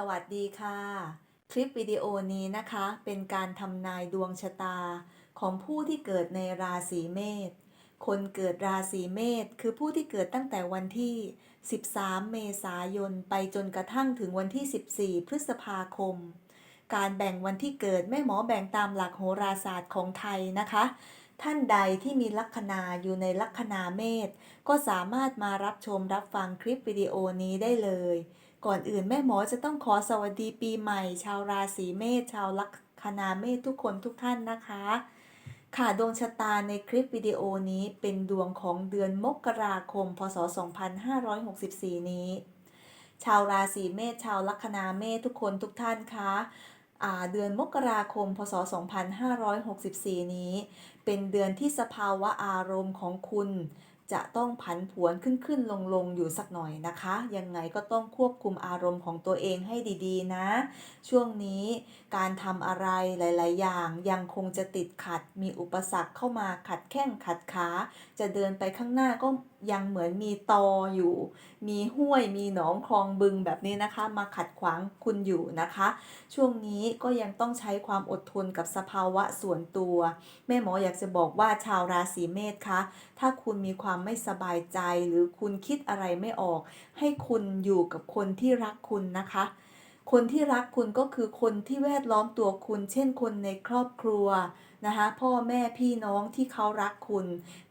สวัสดีค่ะ คลิปวิดีโอนี้นะคะ เป็นการทำนายดวงชะตา ของผู้ที่เกิดในราศีเมษ คนเกิดราศีเมษคือผู้ที่เกิดตั้งแต่วันที่ 13 เมษายน ไปจนกระทั่งถึงวันที่ 14 พฤษภาคม การแบ่งวันที่เกิดแม่หมอแบ่งตามหลักโหราศาสตร์ของไทยนะคะ ท่านใดที่มีลัคนาอยู่ในลัคนาเมษก็สามารถมารับชมรับฟังคลิปวิดีโอนี้ได้เลย ก่อนอื่นแม่หมอจะต้องขอสวัสดีปีใหม่ ชาวราศีเมษชาวลัคนาเมษทุกคนทุกท่านนะคะ ค่ะดวงชะตาในคลิปวิดีโอนี้เป็นดวงของเดือนมกราคม พศ 2564 นี้ ชาวราศีเมษชาวลัคนาเมษทุกคนทุกท่านคะอ่าเดือนมกราคม พศ 2564 นี้ เป็นเดือนที่สภาวะอารมณ์ของคุณ จะต้องผันผวนขึ้นขึ้นลงลงอยู่สักหน่อยนะคะ ยังไงก็ต้องควบคุมอารมณ์ของตัวเองให้ดีๆ นะ ช่วงนี้การทำอะไรหลาย ๆ อย่างยังคงจะติดขัดมีอุปสรรคเข้ามาขัดแข้งขัดขา จะเดินไปข้างหน้าก็ยังเหมือนมีตออยู่ มีห้วยมีหนองคลองบึงแบบนี้นะคะ มาขัดขวางคุณอยู่นะคะ ช่วงนี้ก็ยังต้องใช้ความอดทนกับสภาวะส่วนตัว แม่หมออยากจะบอกว่าชาวราศีเมษคะถ้าคุณมีความไม่สบายใจหรือคุณคิดอะไรไม่ออก ให้คุณอยู่กับคนที่รักคุณนะคะคนที่รักคุณก็คือคนที่แวดล้อมตัวคุณ เช่นคนในครอบครัว นะคะพ่อแม่พี่น้องที่เขารักคุณ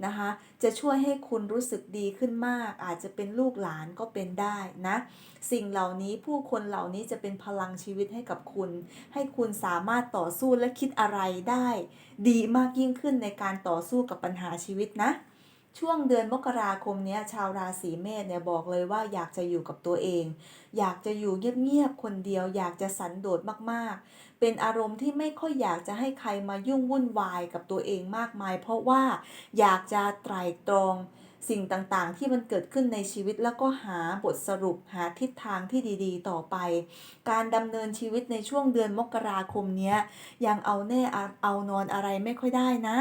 นะคะจะช่วยให้คุณรู้สึกดีขึ้นมาก อาจจะเป็นลูกหลานก็เป็นได้นะสิ่งเหล่านี้ผู้คนเหล่านี้จะเป็นพลังชีวิตให้กับคุณ ให้คุณสามารถต่อสู้และคิดอะไรได้ ดีมากยิ่งขึ้นในการต่อสู้กับปัญหาชีวิตนะ ช่วงเดือนมกราคมนี้ชาวราศีเมษเนี่ยบอกเลยว่าอยากจะอยู่กับตัวเอง อยากจะอยู่เงียบๆคนเดียว อยากจะสันโดษมากๆ เป็นอารมณ์ที่ไม่ค่อยอยากจะให้ใครมายุ่งวุ่นวายกับตัวเองมากมาย เพราะว่าอยากจะไตร่ตรองสิ่งต่างๆ ที่มันเกิดขึ้นในชีวิตแล้วก็หาบทสรุปหาทิศทางที่ดีๆ ต่อไป การดำเนินชีวิตในช่วงเดือนมกราคมนี้ยยังเอาแน่เอานอนอะไรไม่ค่อยได้นะ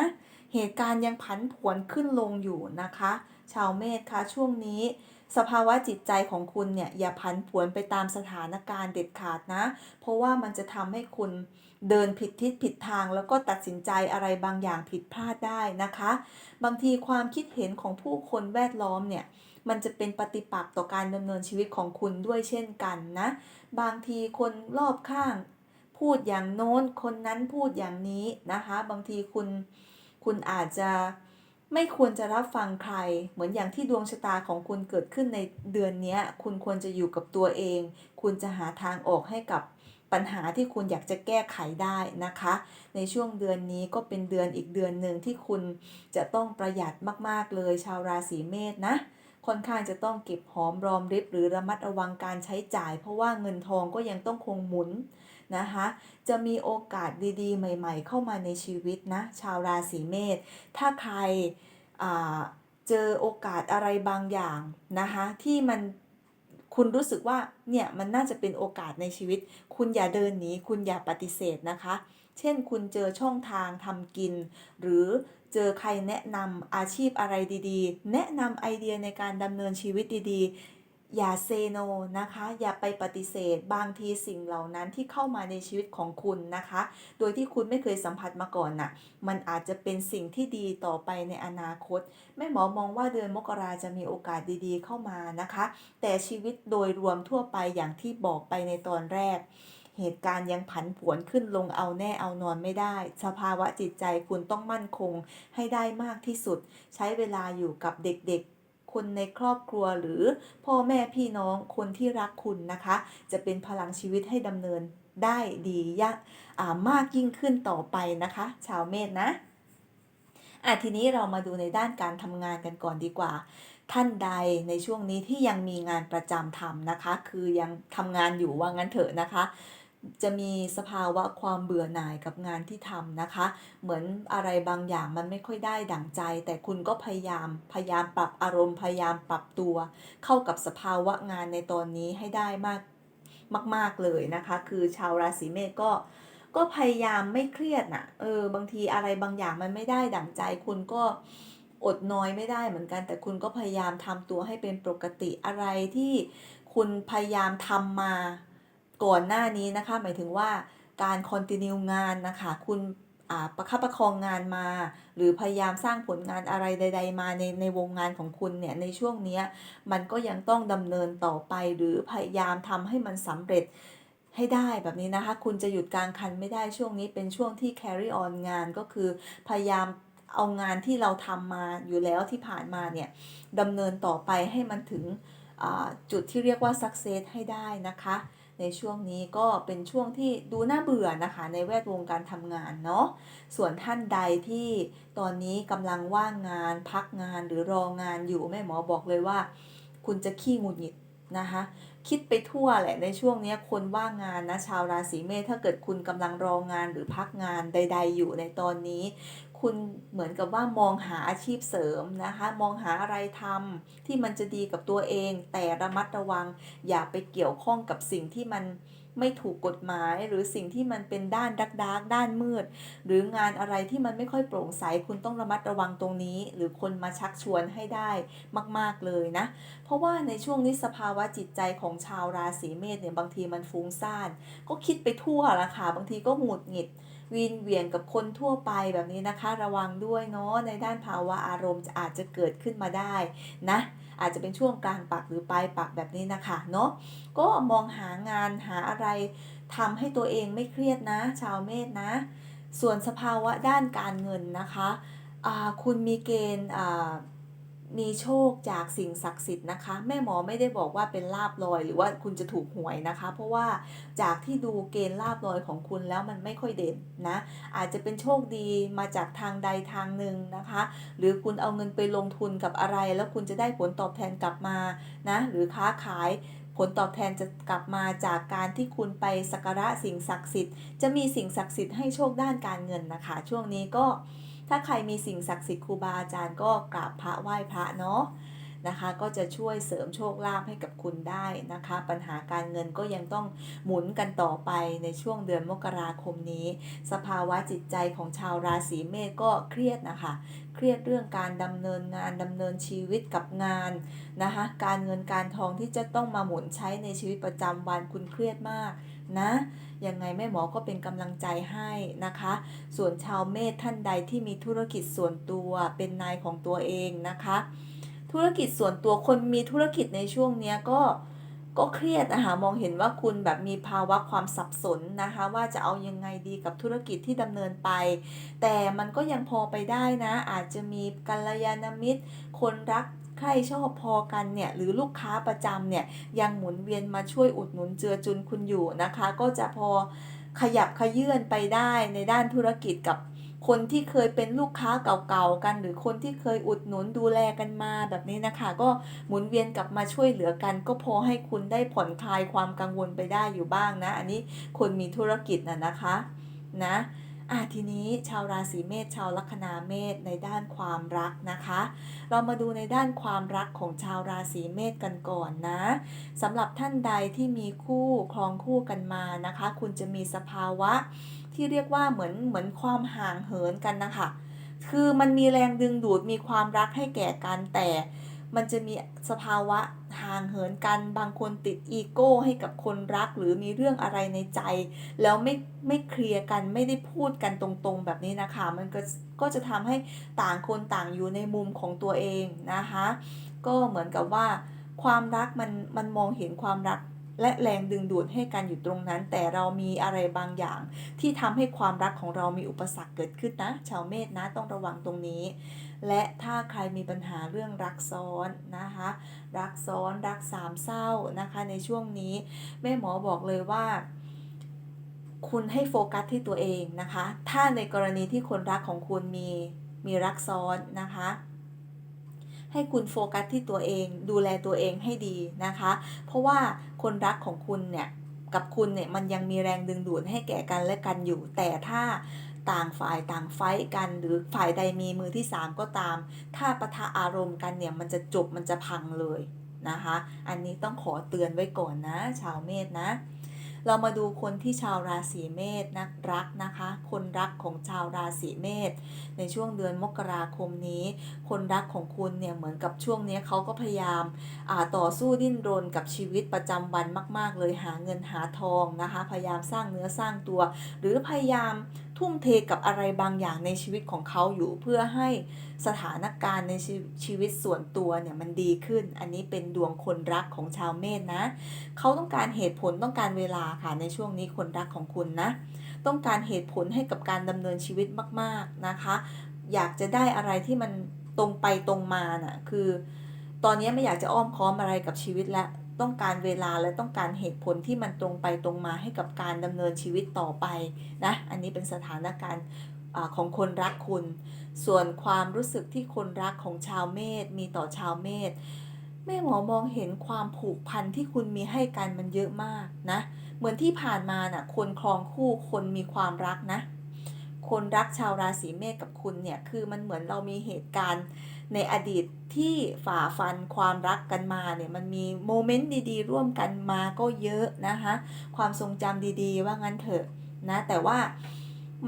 เหตุการณ์ยังผันผวนขึ้นลงอยู่นะคะ ชาวเมษคะช่วงนี้ สภาวะจิตใจของคุณเนี่ยอย่าผันผวนไปตามสถานการณ์เด็ดขาดนะ เพราะว่ามันจะทำให้คุณเดินผิดทิศผิดทาง แล้วก็ตัดสินใจอะไรบางอย่างผิดพลาดได้นะคะ บางทีความคิดเห็นของผู้คนแวดล้อมเนี่ยมันจะเป็นปฏิปักษ์ต่อการดำเนินชีวิตของคุณด้วยเช่นกันนะ บางทีคนรอบข้าง พูดอย่างโน้นคนนั้นพูดอย่างนี้นะคะ บางทีคุณ คุณอาจจะไม่ควรจะรับฟังใคร เหมือนอย่างที่ดวงชะตาของคุณเกิดขึ้นในเดือนนี้คุณควรจะอยู่กับตัวเอง คุณจะหาทางออกให้กับปัญหาที่คุณอยากจะแก้ไขได้นะคะ ในช่วงเดือนนี้ก็เป็นเดือนอีกเดือนหนึ่งที่คุณจะต้องประหยัดมากๆเลย ชาวราศีเมษนะค่อนข้างจะต้องเก็บหอมรอมริบหรือระมัดระวังการใช้จ่าย เพราะว่าเงินทองก็ยังต้องคงหมุน นะคะ จะมีโอกาสดีๆ ใหม่ๆ เข้ามาในชีวิตนะ ชาวราศีเมษ ถ้าใครเจอโอกาสอะไรบางอย่างนะคะที่มันคุณรู้สึกว่าเนี่ยมันน่าจะเป็นโอกาสในชีวิต คุณอย่าเดินหนีคุณอย่าปฏิเสธนะคะ เช่นคุณเจอช่องทางทำกิน หรือเจอใครแนะนำอาชีพอะไรดีๆ แนะนำไอเดียในการดำเนินชีวิตดีๆ อย่าเซโนนะคะ อย่าไปปฏิเสธ บางทีสิ่งเหล่านั้นที่เข้ามาในชีวิตของคุณนะคะ โดยที่คุณไม่เคยสัมผัสมาก่อนน่ะ มันอาจจะเป็นสิ่งที่ดีต่อไปในอนาคต แม่หมอมองว่าเดือนมกราจะมีโอกาสดีๆเข้ามานะคะ แต่ชีวิตโดยรวมทั่วไปอย่างที่บอกไปในตอนแรก เหตุการณ์ยังผันผวนขึ้นลงเอาแน่เอานอนไม่ได้ สภาวะจิตใจคุณต้องมั่นคงให้ได้มากที่สุด ใช้เวลาอยู่กับเด็กๆ คนในครอบครัวหรือพ่อแม่พี่น้องคนที่รักคุณนะคะ จะเป็นพลังชีวิตให้ดำเนินได้ดียากมากยิ่งขึ้นต่อไปนะคะ ชาวเมษนะอะทีนี้เรามาดูในด้านการทำงานกันก่อนดีกว่า ท่านใดในช่วงนี้ที่ยังมีงานประจำทำนะคะ คือยังทำงานอยู่ว่างั้นเถอะนะคะ จะมีสภาวะความเบื่อหน่ายกับงานที่ทำนะคะ เหมือนอะไรบางอย่างมันไม่ค่อยได้ดั่งใจ แต่คุณก็พยายามพยายามปรับอารมณ์พยายามปรับตัว เข้ากับสภาวะงานในตอนนี้ให้ได้มากมาก ๆ เลยนะคะ คือชาวราศีเมษก็ก็พยายามไม่เครียดน่ะ เออ บางทีอะไรบางอย่างมันไม่ได้ดั่งใจ คุณก็อดน้อยไม่ได้เหมือนกัน แต่คุณก็พยายามทำตัวให้เป็นปกติอะไรที่คุณพยายามทำมา ก่อนหน้านี้นะคะ หมายถึงว่าการคอนติเนียงานนะคะ คุณอ่าประคับประคองงานมา หรือพยายามสร้างผลงานอะไรใด ๆ มาในในวงงานของคุณเนี่ยในช่วงนี้มันก็ยังต้องดำเนินต่อไปหรือพยายามทำให้มันสำเร็จให้ได้แบบนี้นะคะ คุณจะหยุดกลางคันไม่ได้ช่วงนี้เป็นช่วงที่ carry on งานก็คือพยายามเอางานที่เราทำมาอยู่แล้วที่ผ่านมาเนี่ยดำเนินต่อไปให้มันถึงจุดที่เรียกว่า success ให้ได้นะคะ ในช่วงนี้ก็เป็นช่วงที่ดูน่าเบื่อนะคะ ในแวดวงการทำงานเนาะส่วนท่านใดที่ตอนนี้กำลังว่างงานพักงานหรือรองานอยู่แม่หมอบอกเลยว่า คุณจะขี้งุดหงิดนะคะคิดไปทั่วแหละในช่วงนี้คนว่างงานนะชาวราศีเมษถ้าเกิดคุณกำลังรองานหรือพักงานใด ๆ อยู่ในตอนนี้ คุณเหมือนกับว่ามองหาอาชีพเสริมนะคะ มองหาอะไรทำที่มันจะดีกับตัวเอง แต่ระมัดระวัง อย่าไปเกี่ยวข้องกับสิ่งที่มันไม่ถูกกฎหมายหรือสิ่งที่มันเป็นด้านดักดักด้านมืด หรืองานอะไรที่มันไม่ค่อยโปร่งใสคุณต้องระมัดระวังตรงนี้ หรือคนมาชักชวนให้ได้มาก ๆเลยนะ เพราะว่าในช่วงนี้สภาวะจิตใจของชาวราศีเมษเนี่ยบางทีมันฟุ้งซ่านก็คิดไปทั่วละค่ะบางทีก็หงุดหงิด วินเหวียงกับคนทั่วไปแบบนี้นะคะ ระวังด้วยเนาะในด้านภาวะอารมณ์จะอาจจะเกิดขึ้นมาได้นะอาจจะเป็นช่วงกลางปักหรือปลายปักแบบนี้นะคะเนาะก็มองหางานหาอะไรทำให้ตัวเองไม่เครียดนะ ชาวเมษนะ ส่วนสภาวะด้านการเงินนะคะอ่าคุณมีเกณฑ์อ่า มีโชคจากสิ่งศักดิ์สิทธิ์นะคะ แม่หมอไม่ได้บอกว่าเป็นลาบลอย หรือว่าคุณจะถูกหวยนะคะ เพราะว่าจากที่ดูเกณฑ์ลาบลอยของคุณแล้วมันไม่ค่อยเด่นนะ อาจจะเป็นโชคดีมาจากทางใดทางหนึ่งนะคะ หรือคุณเอาเงินไปลงทุนกับอะไร แล้วคุณจะได้ผลตอบแทนกลับมานะหรือค้าขายผลตอบแทนจะกลับมาจากการที่คุณไปสักการะสิ่งศักดิ์สิทธิ์ จะมีสิ่งศักดิ์สิทธิ์ให้โชคด้านการเงินนะคะ ช่วงนี้ก็ ถ้าใครมีสิ่งศักดิ์สิทธิ์ครูบาอาจารย์ก็กราบพระไหว้พระเนาะนะคะก็จะช่วยเสริมโชคลาภให้กับคุณได้นะคะ ปัญหาการเงินก็ยังต้องหมุนกันต่อไปในช่วงเดือนมกราคมนี้ สภาวะจิตใจของชาวราศีเมษก็เครียดนะคะ เครียดเรื่องการดำเนินงานดำเนินชีวิตกับงานนะคะ การเงินการทองที่จะต้องมาหมุนใช้ในชีวิตประจำวันคุณเครียดมาก นะยังไงแม่หมอก็เป็นกำลังใจให้นะคะ ส่วนชาวเมษท่านใดที่มีธุรกิจส่วนตัวเป็นนายของตัวเองนะคะ ธุรกิจส่วนตัวคนมีธุรกิจในช่วงนี้ก็ก็เครียดนะคะมองเห็นว่าคุณแบบมีภาวะความสับสนนะคะ ว่าจะเอายังไงดีกับธุรกิจที่ดำเนินไป แต่มันก็ยังพอไปได้นะ อาจจะมีกัลยาณมิตร คนรัก ใครชอบพอกันเนี่ยหรือลูกค้าประจำเนี่ยยังหมุนเวียนมาช่วยอุดหนุนเจือจุนคุณอยู่นะคะ ก็จะพอขยับขยื่นไปได้ในด้านธุรกิจกับคนที่เคยเป็นลูกค้าเก่าๆกัน หรือคนที่เคยอุดหนุนดูแลกันมาแบบนี้นะคะ ก็หมุนเวียนกลับมาช่วยเหลือกัน ก็พอให้คุณได้ผ่อนคลายความกังวลไปได้อยู่บ้างนะ อันนี้คนมีธุรกิจนะนะคะนะ อะทีนี้ชาวราศีเมษชาวลัคนาเมษในด้านความรักนะคะ เรามาดูในด้านความรักของชาวราศีเมษกันก่อนนะสำหรับท่านใดที่มีคู่ครองคู่กันมานะคะ คุณจะมีสภาวะที่เรียกว่าเหมือนเหมือนความห่างเหินกันนะคะคือมันมีแรงดึงดูดมีความรักให้แก่กันแต่ มันจะมีสภาวะ ห่างเหินกัน บางคนติดอีโก้ให้กับคนรัก หรือมีเรื่องอะไรในใจ แล้วไม่ไม่เคลียร์กันไม่ได้พูดกันตรงๆ แบบนี้นะคะ มันก็ก็จะทำให้ต่างคนต่างอยู่ในมุมของตัวเองนะคะ ก็เหมือนกับว่าความรักมันมันมองเห็นความรัก และแรงดึงดูดให้กันอยู่ตรงนั้น แต่เรามีอะไรบางอย่าง ที่ทำให้ความรักของเรามีอุปสรรคเกิดขึ้นนะ ชาวเมษนะต้องระวังตรงนี้ และถ้าใครมีปัญหาเรื่องรักซ้อนนะคะ รักซ้อนรักสามเศร้านะคะในช่วงนี้ แม่หมอบอกเลยว่าคุณให้โฟกัสที่ตัวเองนะคะ ถ้าในกรณีที่คนรักของคุณมีมีรักซ้อนนะคะ ให้คุณโฟกัสที่ตัวเอง ดูแลตัวเองให้ดีนะคะ เพราะว่าคนรักของคุณเนี่ยกับคุณเนี่ยมันยังมีแรงดึงดูดให้แก่กันและกันอยู่ แต่ถ้าต่างฝ่ายต่างไฟกันหรือฝ่ายใดมีมือที่ 3 ก็ตาม ถ้าปะทะอารมณ์กันเนี่ยมันจะจบมันจะพังเลยนะคะ อันนี้ต้องขอเตือนไว้ก่อนนะ ชาวเมษนะ เรามาดูคนที่ชาวราศีเมษนักรักนะคะ คนรักของชาวราศีเมษในช่วงเดือนมกราคมนี้ คนรักของคุณเนี่ยเหมือนกับช่วงนี้เขาก็พยายามาต่อสู้ดิ้นรนกับชีวิตประจำวันมาก ๆ เลยหาเงินหาทองนะคะ พยายามสร้างเนื้อสร้างตัว หรือพยายาม ทุ่มเทกับอะไรบางอย่างในชีวิตของเขาอยู่เพื่อให้สถานการณ์ในชีชีวิตส่วนตัวเนี่ยมันดีขึ้น อันนี้เป็นดวงคนรักของชาวเมษนะ เขาต้องการเหตุผลต้องการเวลาค่ะในช่วงนี้คนรักของคุณนะ ต้องการเหตุผลให้กับการดำเนินชีวิตมากๆนะคะ อยากจะได้อะไรที่มันตรงไปตรงมาน่ะคือ ตอนนี้ไม่อยากจะอ้อมค้อมอะไรกับชีวิตแล้ว ต้องการเวลาและต้องการเหตุผลที่มันตรงไปตรงมาให้กับการดำเนินชีวิตต่อไปนะ อันนี้เป็นสถานการณ์ของคนรักคุณ ส่วนความรู้สึกที่คนรักของชาวเมษมีต่อชาวเมษแม่หมอมองเห็นความผูกพันที่คุณมีให้กันมันเยอะมากนะ เหมือนที่ผ่านมาน่ะคนครองคู่คนมีความรักนะ คนรักชาวราศีเมษกับคุณเนี่ยคือมันเหมือนเรามีเหตุการณ์ในอดีตที่ฝ่าฟันความรักกันมาเนี่ยมันมีโมเมนต์ดีๆ ร่วมกันมาก็เยอะนะคะความทรงจำดีๆ ว่างั้นเถอะนะแต่ว่า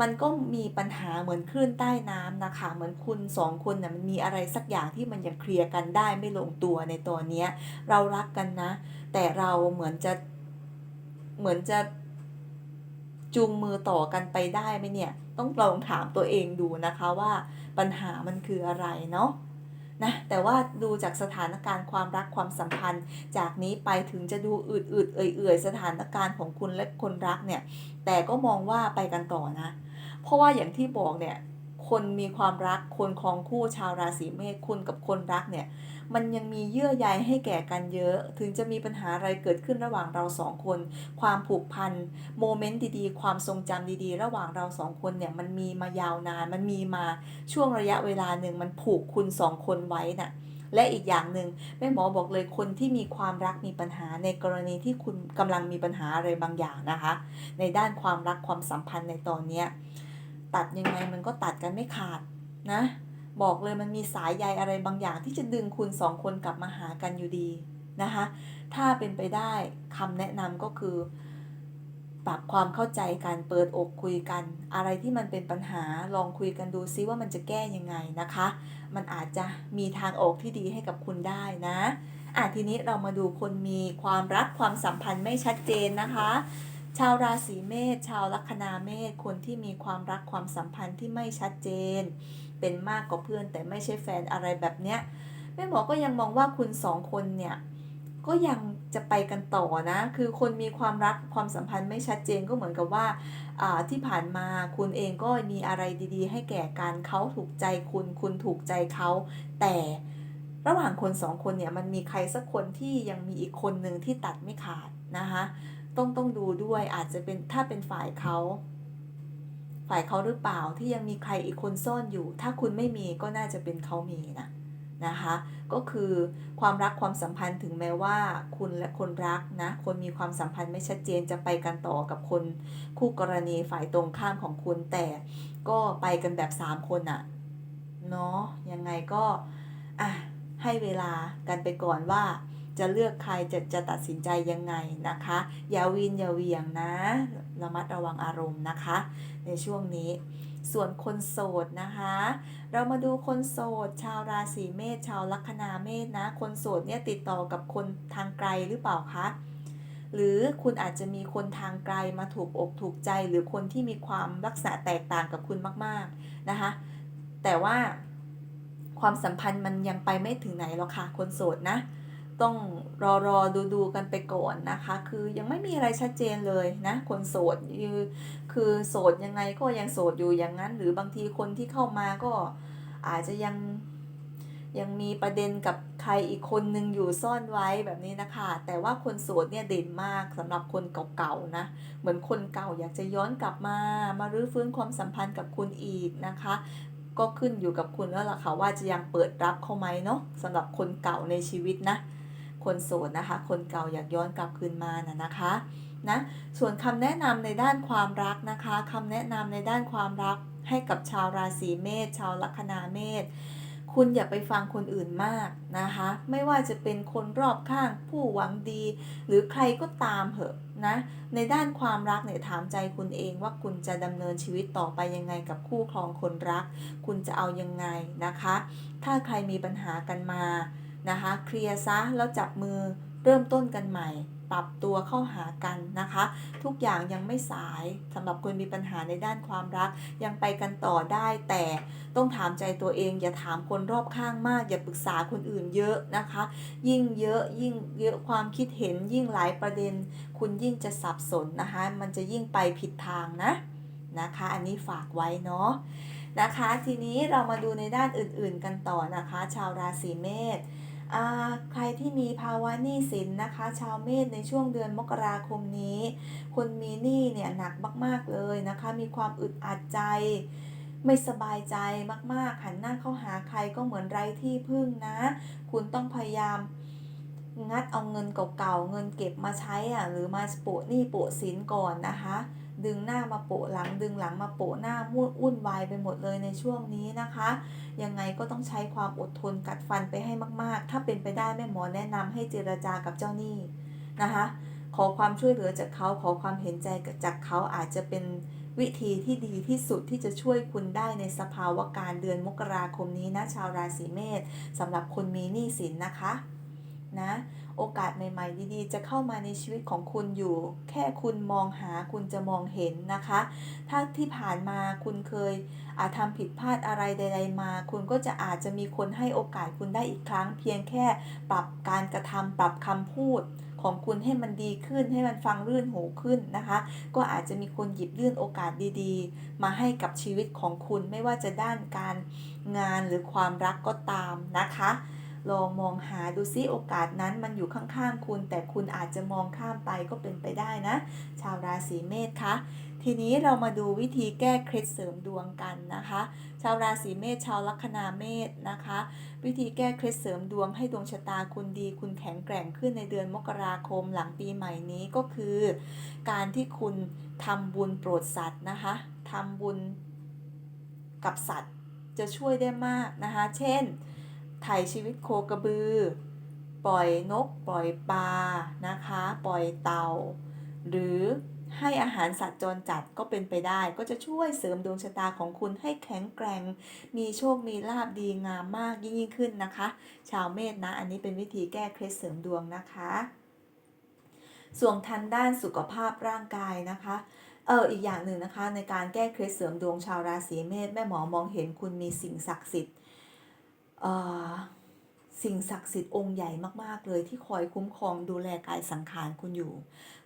มันก็มีปัญหาเหมือนคลื่นใต้น้ำนะคะ เหมือนคุณสองคนน่ะมันมีอะไรสักอย่างที่มันยังเคลียร์กันได้ไม่ลงตัวในตอนเนี้ย เรารักกันนะ แต่เราเหมือนจะเหมือนจะจูงมือต่อกันไปได้ไหมเนี่ย ต้องลองถามตัวเองดูนะคะว่าปัญหามันคืออะไรเนาะนะแต่ว่าดูจากสถานการณ์ความรักความสัมพันธ์ จากนี้ไปถึงจะดูอืดๆเอื่อยๆ สถานการณ์ของคุณและคนรักเนี่ย แต่ก็มองว่าไปกันต่อนะ เพราะว่าอย่างที่บอกเนี่ย คนมีความรักคนครองคู่ชาวราศีเมษคุณกับคนรักเนี่ยมันยังมีเยื่อใยให้แก่กันเยอะ ถึงจะมีปัญหาอะไรเกิดขึ้นระหว่างเราสองคน ความผูกพันโมเมนต์ดีๆ ความทรงจำดีๆ ระหว่างเราสองคนเนี่ยมันมีมายาวนาน มันมีมาช่วงระยะเวลาหนึ่งมันผูกคุณสองคนไว้น่ะและอีกอย่างหนึ่งแม่หมอบอกเลยคนที่มีความรักมีปัญหาในกรณีที่คุณกำลังมีปัญหาอะไรบางอย่างนะคะ ในด้านความรักความสัมพันธ์ในตอนเนี้ย ตัดยังไงมันก็ตัดกันไม่ขาดนะ บอกเลยมันมีสายใยอะไรบางอย่างที่จะดึงคุณสองคนกลับมาหากันอยู่ดีนะคะ ถ้าเป็นไปได้คำแนะนำก็คือ ปรับความเข้าใจกันเปิดอกคุยกัน อะไรที่มันเป็นปัญหาลองคุยกันดูซิว่ามันจะแก้ยังไงนะคะ มันอาจจะมีทางออกที่ดีให้กับคุณได้นะอะทีนี้เรามาดูคนมีความรักความสัมพันธ์ไม่ชัดเจนนะคะ ชาวราศีเมษชาวลัคนาเมษคนที่มีความรักความสัมพันธ์ที่ไม่ชัดเจน เป็นมากกว่าเพื่อนแต่ไม่ใช่แฟนอะไรแบบเนี้ยแม่หมอก็ยังมองว่าคุณสองคนเนี่ยก็ยังจะไปกันต่อนะ คือคนมีความรักความสัมพันธ์ไม่ชัดเจนก็เหมือนกับว่าอ่าที่ผ่านมาคุณเองก็มีอะไรดีๆ ให้แก่กันเขาถูกใจคุณ คุณถูกใจเขา แต่ระหว่างคนสองคนเนี่ยมันมีใครสักคนที่ยังมีอีกคนหนึ่งที่ตัดไม่ขาดนะคะ ต้องต้องดูด้วยอาจจะเป็นถ้าเป็นฝ่ายเขา ฝ่ายเขาหรือเปล่าที่ยังมีใครอีกคนซ่อนอยู่ ถ้าคุณไม่มีก็น่าจะเป็นเขามีนะนะคะก็คือความรักความสัมพันธ์ถึงแม้ว่าคุณและคนรักนะคนมีความสัมพันธ์ไม่ชัดเจนจะไปกันต่อกับคนคู่กรณีฝ่ายตรงข้ามของคุณแต่ก็ไปกันแบบ 3 คนอะเนาะยังไงก็อะให้เวลากันไปก่อนว่า จะเลือกใครจะจะตัดสินใจยังไงนะคะ อย่าวินอย่าเวียงนะ ระมัดระวังอารมณ์นะคะ ในช่วงนี้ ส่วนคนโสดนะคะ เรามาดูคนโสด ชาวราศีเมษชาวลัคนาเมษนะ คนโสดเนี่ยติดต่อกับคนทางไกลหรือเปล่าคะหรือคุณอาจจะมีคนทางไกลมาถูกอกถูกใจ หรือคนที่มีความลักษณะแตกต่างกับคุณมากๆนะคะ แต่ว่าความสัมพันธ์มันยังไปไม่ถึงไหนหรอกค่ะคนโสดนะ ต้องรอรอดูดูกันไปก่อนนะคะ คือยังไม่มีอะไรชัดเจนเลยนะ คนโสดคือคือโสดยังไงก็ยังโสดอยู่อย่างนั้น หรือบางทีคนที่เข้ามาก็อาจจะยังยังมีประเด็นกับใครอีกคนนึงอยู่ซ่อนไว้แบบนี้นะคะ แต่ว่าคนโสดเนี่ยเด่นมากสำหรับคนเก่าๆนะ เหมือนคนเก่าอยากจะย้อนกลับมา มารื้อฟื้นความสัมพันธ์กับคุณอีกนะคะ ก็ขึ้นอยู่กับคุณแล้วล่ะค่ะว่าจะยังเปิดรับเขาไหมเนาะสำหรับคนเก่าในชีวิตนะ คนโสดนะคะ คนเก่าอยากย้อนกลับคืนมานะนะคะนะส่วนคำแนะนำในด้านความรักนะคะคำแนะนำในด้านความรักให้กับชาวราศีเมษชาวลัคนาเมษคคุณอย่าไปฟังคนอื่นมากนะคะ ไม่ว่าจะเป็นคนรอบข้างผู้หวังดี หรือใครก็ตามเหอะนะ ในด้านความรักเนี่ยถามใจคุณเองว่าคุณจะดำเนินชีวิตต่อไปยังไงกับคู่ครองคนรัก คุณจะเอายังไงนะคะ ถ้าใครมีปัญหากันมา นะคะเคลียร์ซะแล้วจับมือเริ่มต้นกันใหม่ ปรับตัวเข้าหากันนะคะ ทุกอย่างยังไม่สายสำหรับคนมีปัญหาในด้านความรัก ยังไปกันต่อได้แต่ต้องถามใจตัวเอง อย่าถามคนรอบข้างมาก อย่าปรึกษาคนอื่นเยอะนะคะ ยิ่งเยอะยิ่งเยอะความคิดเห็นยิ่งหลายประเด็น คุณยิ่งจะสับสนนะคะ มันจะยิ่งไปผิดทางนะนะคะ อันนี้ฝากไว้เนาะนะคะ ทีนี้เรามาดูในด้านอื่นๆกันต่อนะคะ ชาวราศีเมษ ใครที่มีภาวะหนี้สินนะคะ ชาวเมษในช่วงเดือนมกราคมนี้ คนมีหนี้เนี่ยหนักมากๆเลยนะคะ มีความอึดอัดใจ ไม่สบายใจมากๆหันหน้าเข้าหาใครก็เหมือนไร้ที่พึ่งนะ คุณต้องพยายามงัดเอาเงินเก่าๆเงินเก็บมาใช้อะหรือมาโปะหนี้โปะสินก่อนนะคะ ดึงหน้ามาโปะหลัง ดึงหลังมาโปะหน้ามุ่นวุ่นวายไปหมดเลยในช่วงนี้นะคะ ยังไงก็ต้องใช้ความอดทนกัดฟันไปให้มากๆ ถ้าเป็นไปได้แม่หมอแนะนำให้เจรจากับเจ้าหนี้นะคะ ขอความช่วยเหลือจากเขาขอความเห็นใจจากเขาอาจจะเป็นวิธีที่ดีที่สุดที่จะช่วยคุณได้ในสภาวะการเดือนมกราคมนี้นะชาวราศีเมษสำหรับคนมีหนี้สินนะคะ นะ โอกาสใหม่ๆ ดีๆ จะเข้ามาในชีวิตของคุณอยู่ แค่คุณมองหาคุณจะมองเห็นนะคะ ถ้าที่ผ่านมาคุณเคยอาจทำผิดพลาดอะไรใด ๆ มา คุณก็จะอาจจะมีคนให้โอกาสคุณได้อีกครั้ง เพียงแค่ปรับการกระทำปรับคำพูดของคุณให้มันดีขึ้นให้มันฟังรื่นหูขึ้นนะคะ ก็อาจจะมีคนหยิบยื่นโอกาสดีๆ มาให้กับชีวิตของคุณไม่ว่าจะด้านการงานหรือความรักก็ตามนะคะ ลองมองหาดูซิโอกาสนั้นมันอยู่ข้างๆคุณ แต่คุณอาจจะมองข้ามไปก็เป็นไปได้นะ ชาวราศีเมษคะทีนี้เรามาดูวิธีแก้เคล็ดเสริมดวงกันนะคะ ชาวราศีเมษชาวลัคนาเมษนะคะ วิธีแก้เคล็ดเสริมดวงให้ดวงชะตาคุณดี คุณแข็งแกร่งขึ้นในเดือนมกราคมหลังปีใหม่นี้ก็คือ การที่คุณทำบุญโปรดสัตว์นะคะทำบุญกับสัตว์จะช่วยได้มากนะคะ เช่น ไถ่ชีวิตโคกระบือ ปล่อยนก ปล่อยปลา นะคะ ปล่อยเต่า หรือให้อาหารสัตว์จรจัดก็เป็นไปได้ ก็จะช่วยเสริมดวงชะตาของคุณให้แข็งแกร่ง มีโชค มีลาบดีงามมากยิ่งยิ่งขึ้นนะคะ ชาวเมษนะ อันนี้เป็นวิธีแก้เคล็ดเสริมดวงนะคะ ส่วนทางด้านสุขภาพร่างกายนะคะเอออีกอย่างหนึ่งนะคะในการแก้เคล็ดเสริมดวงชาวราศีเมษแม่หมอมองเห็นคุณมีสิ่งศักดิ์สิทธิ์ สิ่งศักดิ์สิทธิ์องค์ใหญ่มากๆเลยที่คอยคุ้มครองดูแลกายสังขารคุณอยู่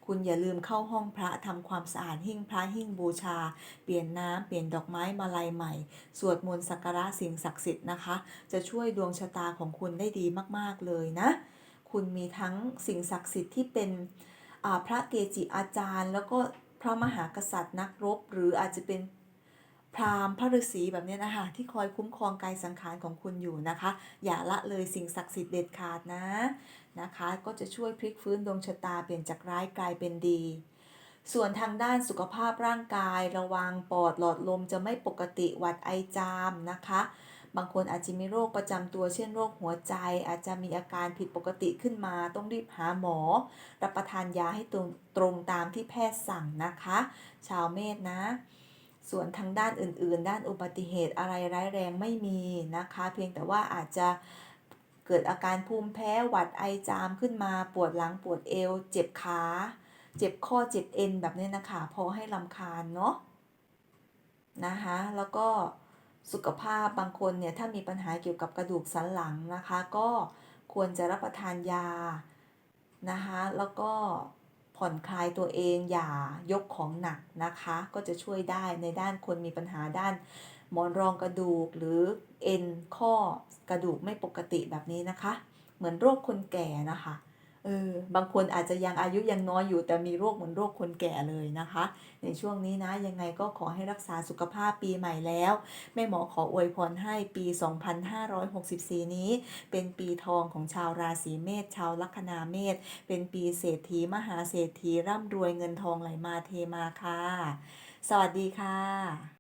คุณอย่าลืมเข้าห้องพระทำความสะอาดหิ้งพระหิ้งบูชา เปลี่ยนน้ำเปลี่ยนดอกไม้มาลัยใหม่ สวดมนต์สักการะสิ่งศักดิ์สิทธิ์นะคะ จะช่วยดวงชะตาของคุณได้ดีมากๆเลยนะ คุณมีทั้งสิ่งศักดิ์สิทธิ์ที่เป็นพระเกจิอาจารย์ แล้วก็พระมหากษัตริย์นักรบ หรืออาจจะเป็น พราหมณ์พระฤาษีแบบนี้นะคะที่คอยคุ้มครองกายสังขารของคุณอยู่นะคะ อย่าละเลยสิ่งศักดิ์สิทธิ์เด็ดขาดนะนะคะ ก็จะช่วยพลิกฟื้นดวงชะตาเปลี่ยนจากร้ายกลายเป็นดี ส่วนทางด้านสุขภาพร่างกาย ระวังปอดหลอดลมจะไม่ปกติหวัดไอจามนะคะบางคนอาจจะมีโรคประจำตัวเช่นโรคหัวใจ อาจจะมีอาการผิดปกติขึ้นมา ต้องรีบหาหมอ รับประทานยาให้ตรงตรงตามที่แพทย์สั่งนะคะ ชาวเมษนะ ส่วนทางด้านอื่น ๆ ด้านอุบัติเหตุอะไรร้ายแรงไม่มีนะคะ เพียงแต่ว่าอาจจะเกิดอาการภูมิแพ้หวัดไอจามขึ้นมาปวดหลังปวดเอว เจ็บขา เจ็บข้อเจ็บเอ็นแบบนี้นะคะพอให้ลำคาญเนาะนะคะแล้วก็สุขภาพบางคนเนี่ยถ้ามีปัญหาเกี่ยวกับกระดูกสันหลังนะคะ ก็ควรจะรับประทานยานะคะแล้วก็ ผ่อนคลายตัวเองอย่ายกของหนักนะคะ ก็จะช่วยได้ในด้านคนมีปัญหาด้านหมอนรองกระดูกหรือเอ็นข้อกระดูกไม่ปกติแบบนี้นะคะ เหมือนโรคคนแก่นะคะ เออบางคนอาจจะยังอายุยังน้อยอยู่แต่มีโรคเหมือนโรคคนแก่เลยนะคะ ในช่วงนี้นะยังไงก็ขอให้รักษาสุขภาพปีใหม่แล้วแม่หมอขออวยพรให้ปี 2564 นี้ เป็นปีทองของชาวราศีเมษชาวลัคนาเมษเป็นปีเศรษฐีมหาเศรษฐีร่ำรวยเงินทองไหลมาเทมาค่ะ สวัสดีค่ะ